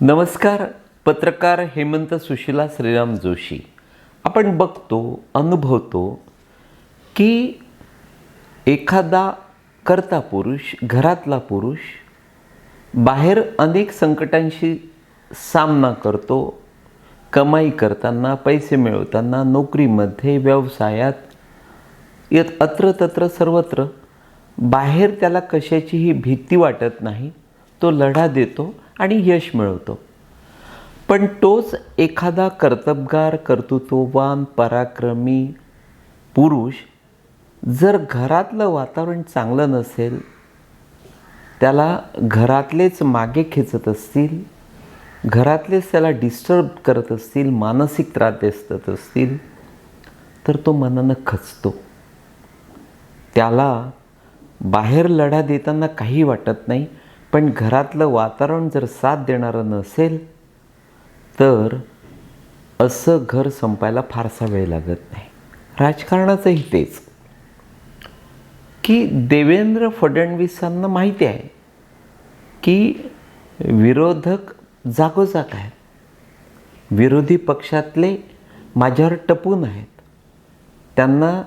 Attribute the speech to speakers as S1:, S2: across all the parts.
S1: नमस्कार पत्रकार हेमंत सुशिला श्रीराम जोशी. आपण बघतो अनुभवतो की एखादा कर्ता पुरुष घरातला पुरुष बाहेर अनेक संकटांशी सामना करतो कमाई करताना पैसे मिळवताना नोकरीमध्ये व्यवसायात येत अत्र तत्र सर्वत्र बाहेर त्याला कशाचीही भीती वाटत नाही तो लढा देतो आणि यश मिळवतो. पण तोच एखादा कर्तबगार कर्तृत्ववान पराक्रमी पुरुष जर घरातलं वातावरण चांगलं नसेल त्याला घरातलेच मागे खेचत असतील घरातलेच त्याला डिस्टर्ब करत असतील मानसिक त्रास देत असतील तर तो मनानं खचतो. त्याला बाहेर लढा देताना काही वाटत नाही. पण घरातलं वातावरण जर साथ देणारं नसेल तर असं घर संपायला फारसा वेळ लागत नाही. राजकारणाचंही तेच. की देवेंद्र फडणवीसांना माहिती आहे की विरोधक जागोजाग आहेत. विरोधी पक्षातले माझ्यावर टपून आहेत. त्यांना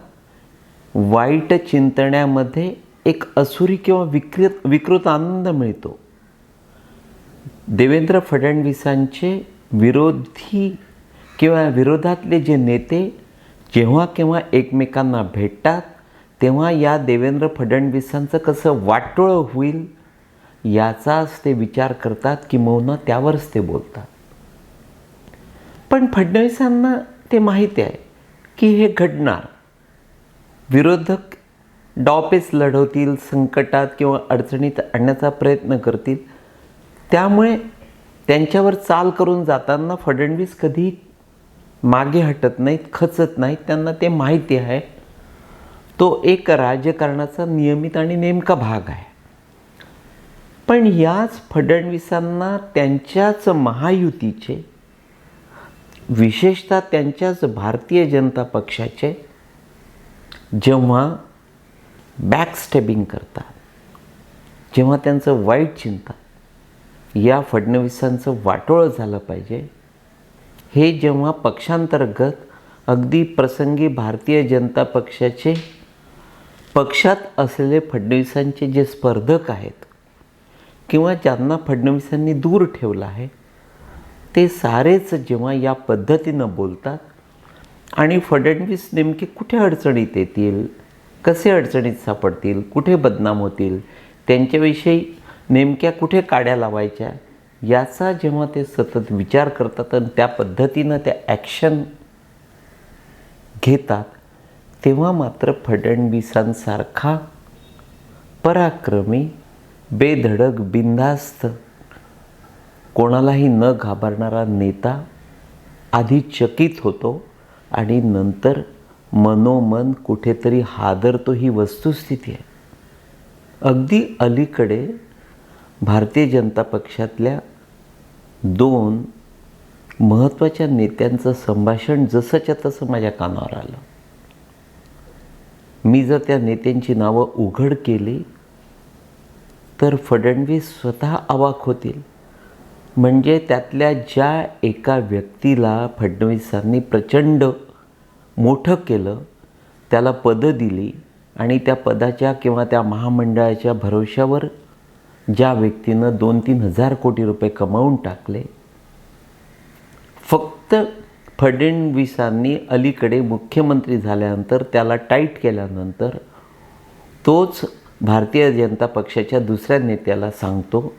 S1: वाईट चिंतण्यामध्ये एक असुरी किंवा विकृत विकृत आनंद मिळतो. देवेंद्र फडणवीसांचे विरोधी किंवा विरोधातले जे नेते जेव्हा केव्हा एकमेकांना भेटतात तेव्हा या देवेंद्र फडणवीसांचं कसं वाटोळं होईल याचाच ते विचार करतात किंबहुना त्यावरच ते बोलतात. पण फडणवीसांना ते माहिती आहे की हे घडणार. विरोधक डॉपेस लढवतील संकटात किंवा अडचणीत आणण्याचा प्रयत्न करतील. त्यामुळे त्यांच्यावर चाल करून जाताना फडणवीस कधी मागे हटत नाहीत खचत नाहीत. त्यांना ते माहिती आहे. तो एक राजकारणाचा नियमित आणि नेमका भाग आहे. पण याच फडणवीसांना त्यांच्याच महायुतीचे विशेषतः त्यांच्याच भारतीय जनता पक्षाचे जेव्हा बॅकस्टेबिंग करतात. जेव्हा त्यांचं वाईट चिंता या फडणवीसांचं वाटोळं झालं पाहिजे हे जेव्हा पक्षांतर्गत अगदी प्रसंगी भारतीय जनता पक्षाचे पक्षात असलेले फडणवीसांचे जे स्पर्धक आहेत किंवा ज्यांना फडणवीसांनी दूर ठेवलं आहे ते सारेच जेव्हा या पद्धतीनं बोलतात आणि फडणवीस नेमके कुठे अडचणीत येतील कसे अडचणीत सापडतील कुठे बदनाम होतील त्यांच्याविषयी नेमक्या कुठे काड्या लावायच्या याचा जेव्हा ते सतत विचार करतात आणि त्या पद्धतीनं त्या ॲक्शन घेतात तेव्हा मात्र फडणवीसांसारखा पराक्रमी बेधडक बिंधास्त कोणालाही न घाबरणारा नेता आधी चकित होतो आणि नंतर मनोमन कुठेतरी हादरतो ही वस्तुस्थिती आहे. अगदी अलीकडे भारतीय जनता पक्षातल्या दोन महत्त्वाच्या नेत्यांचं संभाषण जसंच्या तसं माझ्या कानावर आलं. मी जर त्या नेत्यांची नावं उघड केली तर फडणवीस स्वतः अवाक होतील. म्हणजे त्यातल्या ज्या एका व्यक्तीला फडणवीसांनी प्रचंड मोठं केलं त्याला पदं दिली आणि त्या पदाच्या किंवा त्या महामंडळाच्या भरोश्यावर ज्या व्यक्तीनं दोन तीन हजार कोटी रुपये कमावून टाकले फक्त फडणवीसांनी अलीकडे मुख्यमंत्री झाल्यानंतर त्याला टाईट केल्यानंतर तोच भारतीय जनता पक्षाच्या दुसऱ्या नेत्याला सांगतो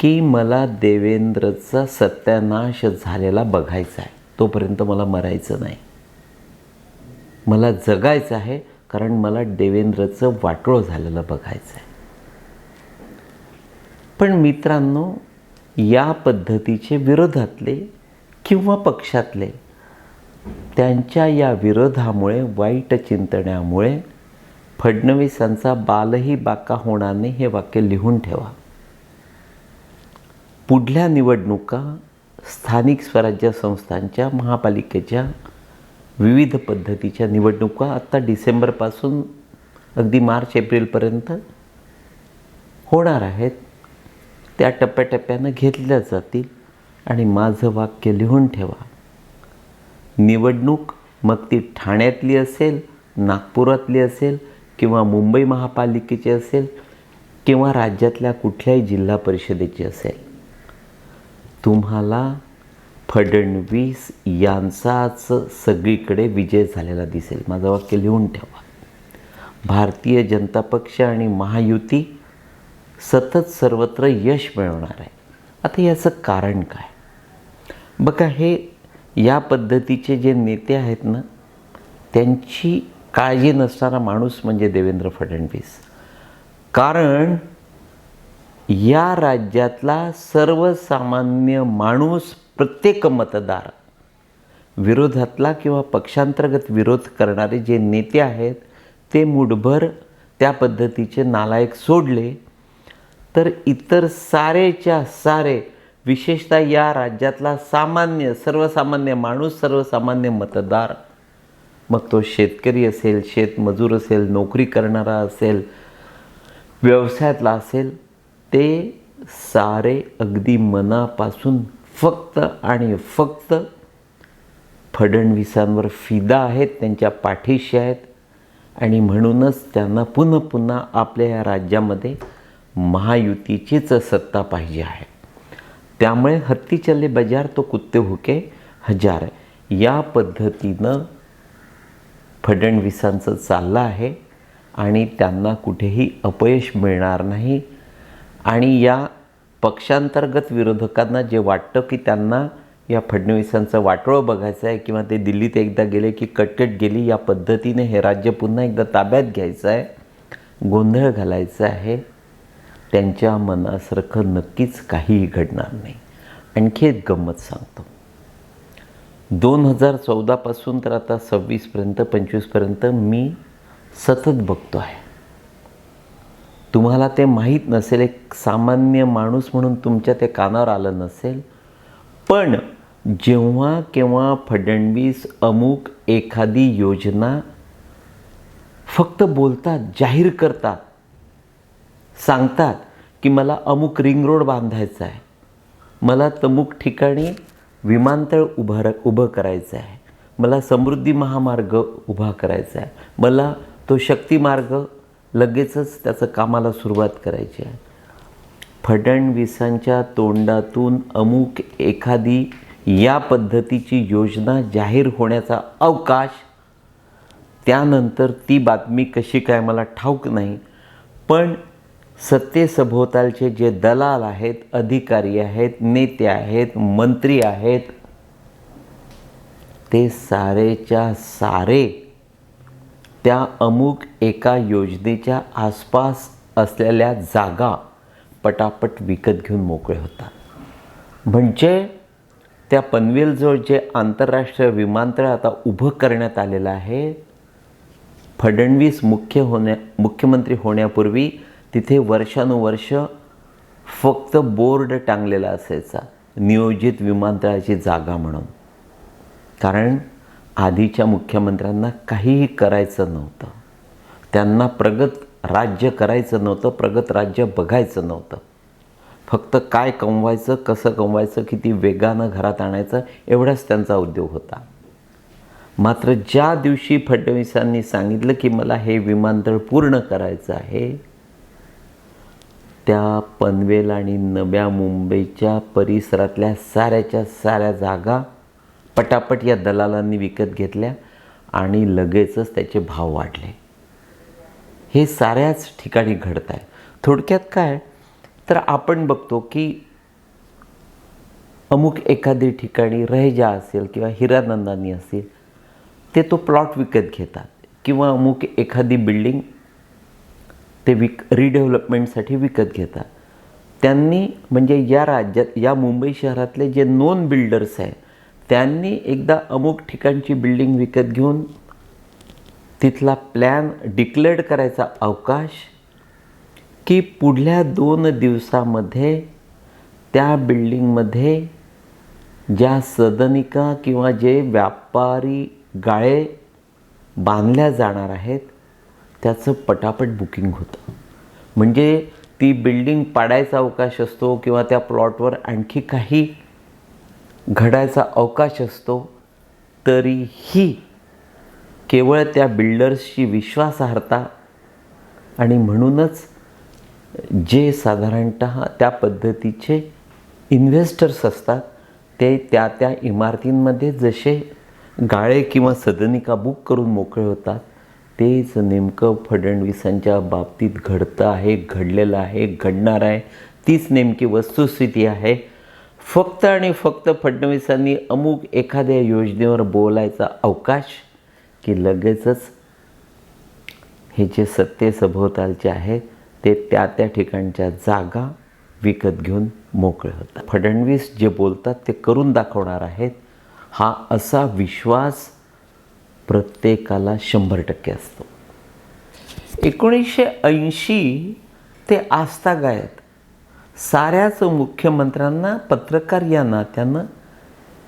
S1: की मला देवेंद्रचा सत्यानाश झालेला बघायचा आहे तोपर्यंत मला मरायचं नाही. मला जगायचं आहे कारण मला देवेंद्रचं वाटोळं झालेलं बघायचं आहे पण मित्रांनो या पद्धतीचे विरोधातले किंवा पक्षातले त्यांच्या या विरोधामुळे वाईट चिंतण्यामुळे फडणवीसांचा बालही बाका होणार नाही हे वाक्य लिहून ठेवा. पुढल्या निवडणुका स्थानिक स्वराज्य संस्थांच्या महापालिकेच्या विविध पद्धतीच्या निवडणुका आत्ता डिसेंबरपासून अगदी मार्च एप्रिलपर्यंत होणार आहेत. त्या टप्प्याटप्प्यानं घेतल्या जातील. आणि माझं वाक्य लिहून ठेवा. निवडणूक मग ती ठाण्यातली असेल नागपुरातली असेल किंवा मुंबई महापालिकेची असेल किंवा राज्यातल्या कुठल्याही जिल्हा परिषदेची असेल. तुम्हाला फडणवीस यांचाच सगळीकडे विजय झालेला दिसेल. माझं वाक्य लिहून ठेवा. भारतीय जनता पक्ष आणि महायुती सतत सर्वत्र यश मिळवणार आहे. आता याचं कारण काय? बघा हे या पद्धतीचे जे नेते आहेत ना त्यांची काळजी नसणारा माणूस म्हणजे देवेंद्र फडणवीस. कारण या राज्यातला सर्वसामान्य माणूस प्रत्येक मतदार विरोधातला किंवा पक्षांतर्गत विरोध करणारे जे नेते आहेत ते मुठभर त्या पद्धतीचे नालायक सोडले. तर इतर सारेच्या सारे विशेषतः या राज्यातला सामान्य सर्वसामान्य माणूस सर्वसामान्य मतदार मग तो शेतकरी असेल शेतमजूर असेल नोकरी करणारा असेल व्यवसायातला असेल ते सारे अगदी मनापासून फक्त आणि फक्त फडणवीसांवर फिदा आहेत त्यांच्या पाठीशी आहेत आणि म्हणूनच त्यांना पुन्हा पुन्हा आपल्या या राज्यामध्ये महायुतीचीच सत्ता पाहिजे आहे. त्यामुळे हत्ती चले बजार तो कुत्ते हुके हजार या पद्धतीनं फडणवीसांचं चाललं आहे आणि त्यांना कुठेही अपयश मिळणार नाही. आणि या पक्षांतर्गत विरोधकांना जे वाटतं की त्यांना या फडणवीसांचं वाटोळं बघायचं आहे किंवा ते दिल्लीत एकदा गेले की कटकट गेली या पद्धतीने हे राज्य पुन्हा एकदा ताब्यात घ्यायचं आहे गोंधळ घालायचा आहे त्यांच्या मनासारखं नक्कीच काहीही घडणार नाही. आणखी एक गंमत सांगतो. दोन हजार चौदापासून तर आता सव्वीसपर्यंत पंचवीसपर्यंत मी सतत बघतो आहे. तुम्हाला ते माहीत नसेल एक सामान्य माणूस म्हणून तुमच्या ते कानावर आलं नसेल पण जेव्हा केव्हा फडणवीस अमुक एखादी योजना फक्त बोलतात जाहीर करतात सांगतात की मला अमुक रिंग रोड बांधायचा आहे मला तमुक ठिकाणी विमानतळ उभार उभं करायचं आहे मला समृद्धी महामार्ग उभा करायचा आहे मला तो शक्तिमार्ग लगेचच त्याचं कामाला सुरुवात करायची आहे. फडणवीसांच्या तोंडातून अमुक एखादी या पद्धतीची योजना जाहीर होण्याचा अवकाश त्यानंतर ती बातमी कशी काय मला ठाऊक नाही पण सत्तेसभोवतालचे जे दलाल आहेत अधिकारी आहेत नेते आहेत मंत्री आहेत ते सारेच्या सारे त्या अमुक एका योजनेच्या आसपास असलेल्या जागा पटापट विकत घेऊन मोकळे होतात. म्हणजे त्या पनवेलजवळ जे आंतरराष्ट्रीय विमानतळ आता उभं करण्यात आलेलं आहे फडणवीस मुख्य होण्या मुख्यमंत्री होण्यापूर्वी तिथे वर्षानुवर्ष फक्त बोर्ड टांगलेला असायचा नियोजित विमानतळाची जागा म्हणून. कारण आधीच्या मुख्यमंत्र्यांना काहीही करायचं नव्हतं. त्यांना प्रगत राज्य करायचं नव्हतं प्रगत राज्य बघायचं नव्हतं. फक्त काय कमवायचं कसं कमवायचं किती वेगानं घरात आणायचं एवढाच त्यांचा उद्योग होता. मात्र ज्या दिवशी फडणवीसांनी सांगितलं की मला हे विमानतळ पूर्ण करायचं आहे त्या पनवेल आणि नव्या मुंबईच्या परिसरातल्या साऱ्याच्या साऱ्या जागा पटापट या दलालांनी विकत घेतल्या आणि लगेचच त्याचे भाव वाढले. हे साऱ्याच ठिकाणी घडत आहे थोडक्यात काय? तर आपण बघतो की अमुक एखादी ठिकाणी रहेजा असेल किंवा हिरानंदानी असेल ते तो प्लॉट विकत घेतात किंवा अमुक एखादी बिल्डिंग ते विक रिडेव्हलपमेंटसाठी विकत घेतात. त्यांनी म्हणजे या राज्यात या मुंबई शहरातले जे नॉन बिल्डर्स आहेत त्यांनी एकदा अमुक ठिकाणची बिल्डिंग विकत घेऊन तिथला प्लॅन डिक्लेअर्ड करायचा अवकाश की पुढल्या दोन दिवसामध्ये त्या बिल्डिंगमध्ये ज्या सदनिका किंवा जे व्यापारी गाळे बांधल्या जाणार आहेत त्याचं पटापट बुकिंग होतं. म्हणजे ती बिल्डिंग पाडायचा अवकाश असतो किंवा त्या प्लॉटवर आणखी काही घडायचा अवकाश असतो तरीही केवळ त्या बिल्डर्सची विश्वासार्हता आणि म्हणूनच जे साधारणत त्या पद्धतीचे इन्व्हेस्टर्स असतात ते त्या त्या इमारतींमध्ये जसे गाळे किंवा सदनिका बुक करून मोकळे होतात तेच नेमकं फडणवीसांच्या बाबतीत घडतं आहे घडलेलं आहे घडणार आहे. तीच नेमकी वस्तुस्थिती आहे. फक्त आणि फक्त फडणवीसांनी अमुक एखाद्या योजनेवर बोलायचा अवकाश की लगेचच हे जे सत्ते सभोवतालचे आहेत ते त्या त्या ठिकाणच्या जागा विकत घेऊन मोकळे होतात. फडणवीस जे बोलतात ते करून दाखवणार आहेत. हा असा विश्वास प्रत्येकाला शंभर टक्के असतो. एकोणीसशे ऐंशी ते आस्था गायत साऱ्याच मुख्यमंत्र्यांना पत्रकार या नात्यानं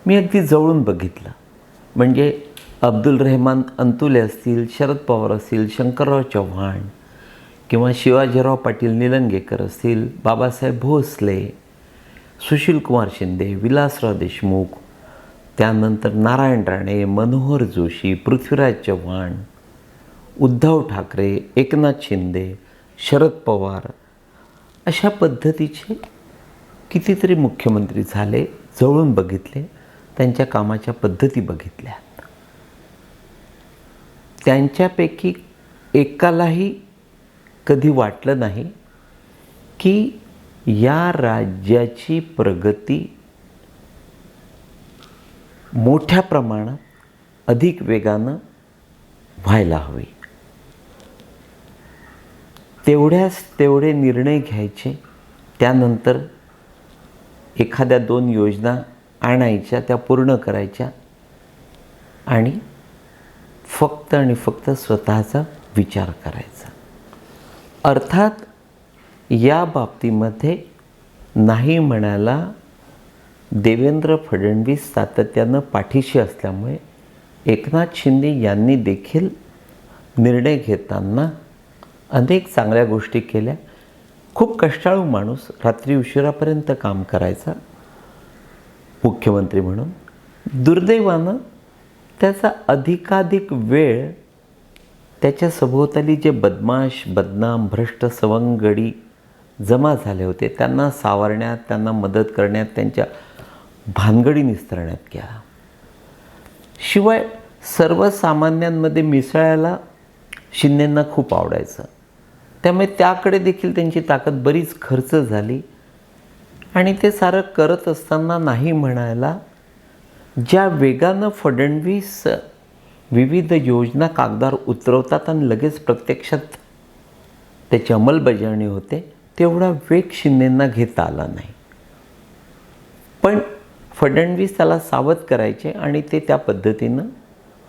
S1: मी अगदी जवळून बघितलं. म्हणजे अब्दुल रेहमान अंतुले असतील शरद पवार असतील शंकरराव चव्हाण किंवा शिवाजीराव पाटील निलंगेकर असतील बाबासाहेब भोसले सुशीलकुमार शिंदे विलासराव देशमुख त्यानंतर नारायण राणे मनोहर जोशी पृथ्वीराज चव्हाण उद्धव ठाकरे एकनाथ शिंदे शरद पवार अशा पद्धतीचे कितीतरी मुख्यमंत्री झाले जवळून बघितले त्यांच्या कामाच्या पद्धती बघितल्या. त्यांच्यापैकी एकालाही कधी वाटलं नाही की या राज्याची प्रगती मोठ्या प्रमाणात अधिक वेगानं व्हायला हवी. तेवढ्याच तेवढे निर्णय घ्यायचे त्यानंतर एखाद्या दोन योजना आणायच्या त्या पूर्ण करायच्या आणि फक्त आणि फक्त स्वतःचा विचार करायचा. अर्थात या बाबतीमध्ये नाही म्हणायला देवेंद्र फडणवीस सातत्यानं पाठीशी असल्यामुळे एकनाथ शिंदे यांनी देखील निर्णय घेताना अनेक चांगल्या गोष्टी केल्या. खूप कष्टाळू माणूस रात्री उशिरापर्यंत काम करायचा मुख्यमंत्री म्हणून. दुर्दैवानं त्याचा अधिकाधिक वेळ त्याच्या सभोवताली जे बदमाश बदनाम भ्रष्ट सवंगडी जमा झाले होते त्यांना सावरण्यात त्यांना मदत करण्यात त्यांच्या भानगडी निस्तरण्यात गेला शिवाय सर्वसामान्यांमध्ये मिसळायला शिंदेंना खूप आवडायचं. त्यामुळे त्याकडे देखील त्यांची ताकद बरीच खर्च झाली. आणि ते सारं करत असताना नाही म्हणायला ज्या वेगानं फडणवीस विविध योजना कागदार उतरवतात आणि लगेच प्रत्यक्षात त्याची अंमलबजावणी होते तेवढा वेग शिंदेंना घेता आला नाही. पण फडणवीस त्याला सावध करायचे आणि ते त्या पद्धतीनं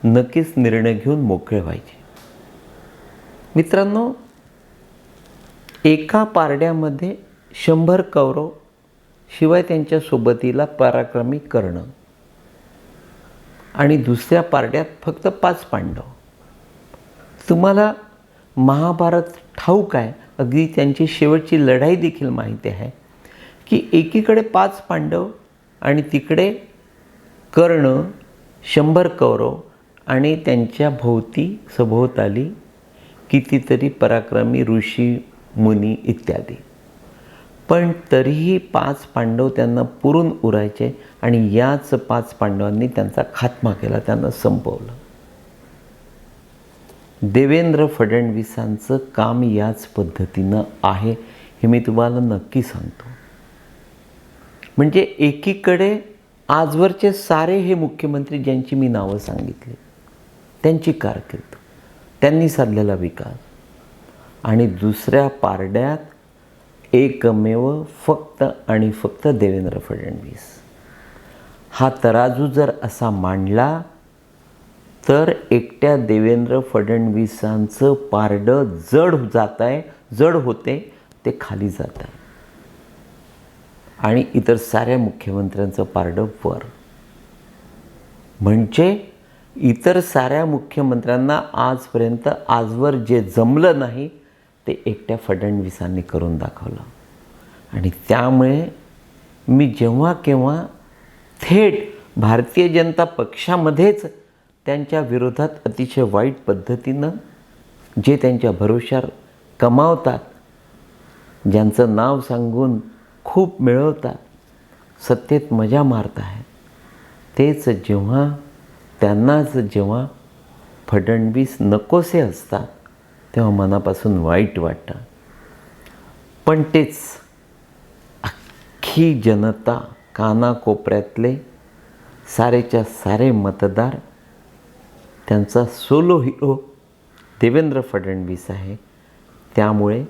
S1: नक्कीच निर्णय घेऊन मोकळे व्हायचे. मित्रांनो एका पारड्यामध्ये शंभर कौरव शिवाय त्यांच्या सोबतीला पराक्रमी करणं. आणि दुसऱ्या पारड्यात फक्त पाच पांडव. तुम्हाला महाभारत ठाऊक आहे अगदी त्यांची शेवटची लढाई देखील माहिती आहे की एकीकडे पाच पांडव आणि तिकडे कर्ण शंभर कौरव आणि त्यांच्या भोवती सभोवताली कितीतरी पराक्रमी ऋषी मुनी इत्यादी. पण तरीही पाच पांडव त्यांना पुरून उरायचे आणि याच पाच पांडवांनी त्यांचा खात्मा केला त्यांना संपवलं. देवेंद्र फडणवीसांचं काम याच पद्धतीनं आहे हे मी तुम्हाला नक्की सांगतो. म्हणजे एकीकडे आजवरचे सारे हे मुख्यमंत्री ज्यांची मी नावं सांगितली त्यांची कारकीर्द त्यांनी साधलेला विकास आणि दुसऱ्या पारड्यात एकमेव फक्त आणि फक्त देवेंद्र फडणवीस. हा तराजू जर असा मांडला तर एकट्या देवेंद्र फडणवीसांचं पारडं जड जात आहे जड होते ते खाली जात आहे. आणि इतर साऱ्या मुख्यमंत्र्यांचं पारडं वर. म्हणजे इतर साऱ्या मुख्यमंत्र्यांना आजपर्यंत आजवर जे जमलं नाही ते एकट्या फडणवीसांनी करून दाखवलं. आणि त्यामुळे मी जेव्हा केव्हा थेट भारतीय जनता पक्षामध्येच त्यांच्या विरोधात अतिशय वाईट पद्धतीनं जे त्यांच्या भरोशावर कमावतात ज्यांचं नाव सांगून खूप मिळवतात सत्तेत मजा मारत आहे तेच जेव्हा त्यांनाच जेव्हा फडणवीस नकोसे असतात तेव्हा मनापासून वाईट वाटतं. पण तेच अख्खी जनता कानाकोपऱ्यातले सारेच्या सारे मतदार त्यांचा सोलो हिरो देवेंद्र फडणवीस आहे. त्यामुळे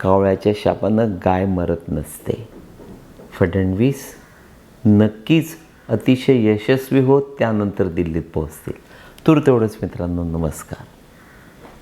S1: कावळ्याच्या शापानं गाय मरत नसते. फडणवीस नक्कीच अतिशय यशस्वी होत त्यानंतर दिल्लीत पोहोचतील. तूर तेवढंच मित्रांनो नमस्कार.